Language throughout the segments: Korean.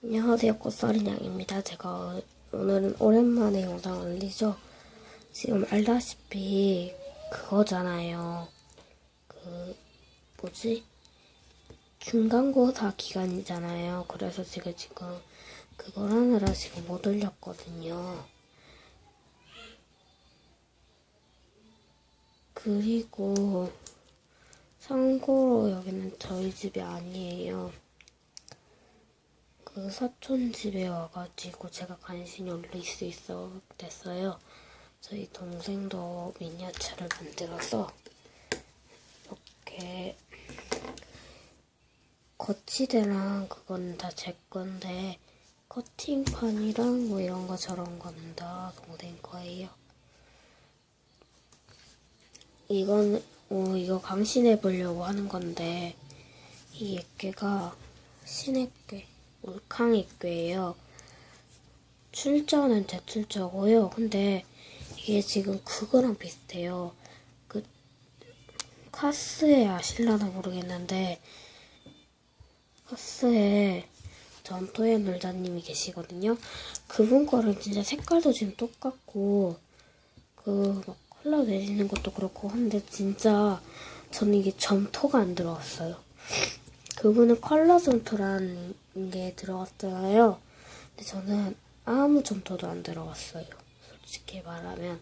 안녕하세요. 꽃사리냥입니다. 제가 오늘은 오랜만에 영상 올리죠. 지금 알다시피 그거잖아요. 그 뭐지? 중간고사 기간이잖아요. 그래서 제가 지금 그걸 하느라 지금 못 올렸거든요. 그리고 참고로 여기는 저희 집이 아니에요 그 사촌 집에 와가지고 제가 간신히 올릴 수 있어 됐어요. 저희 동생도 미니어처를 만들어서 이렇게 거치대랑 그건 다 제 건데 커팅판이랑 뭐 이런 거 저런 거는 다 동생 거예요. 이건 어, 이거 강신해 보려고 하는 건데 이 액괴가 신액괴 울캉액괴예요. 출처는 제 출처고요. 근데 이게 지금 그거랑 비슷해요. 그 카스에 아실라나 모르겠는데 카스에 전토의 놀자님이 계시거든요. 그분 거는 진짜 색깔도 지금 똑같고 그막 컬러 내리는 것도 그렇고 한데 진짜 저는 이게 점토가 안 들어갔어요. 그분은 컬러 점토라는 게 들어갔잖아요. 근데 저는 아무 점토도 안 들어갔어요. 솔직히 말하면.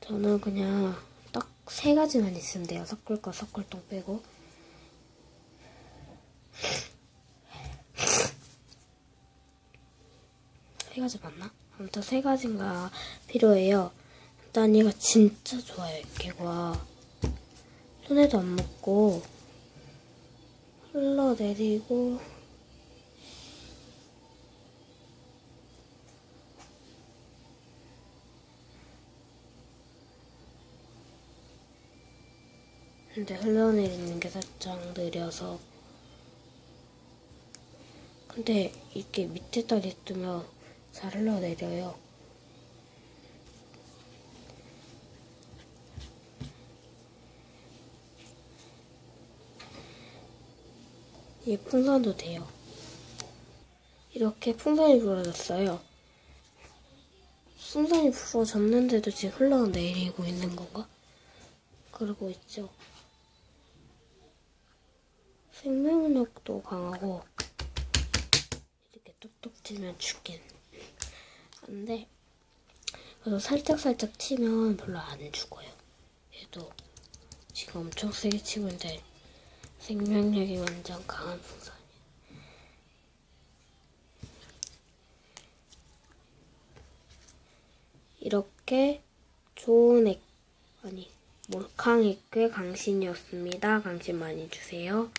저는 그냥 딱 세 가지만 있으면 돼요. 섞을 거 섞을 똥 빼고. 세 가지 맞나? 아무튼 세 가지가 필요해요. 일단 얘가 진짜 좋아요, 개과. 손에도 안 묻고 흘러내리고 근데 흘러내리는 게 살짝 느려서 근데 이게 밑에다 냅두면 잘 흘러내려요 이 풍선도 돼요. 이렇게 풍선이 부러졌어요. 풍선이 부러졌는데도 지금 흘러내리고 있는 건가? 그러고 있죠. 생명력도 강하고 이렇게 뚝뚝 치면 죽긴 한데 그래서 살짝살짝 치면 별로 안 죽어요. 얘도 지금 엄청 세게 치고 있는데 생명력이 완전 강한 풍선이야. 이렇게 좋은 액, 아니, 몰캉 액괴 강신이었습니다. 강신 많이 주세요.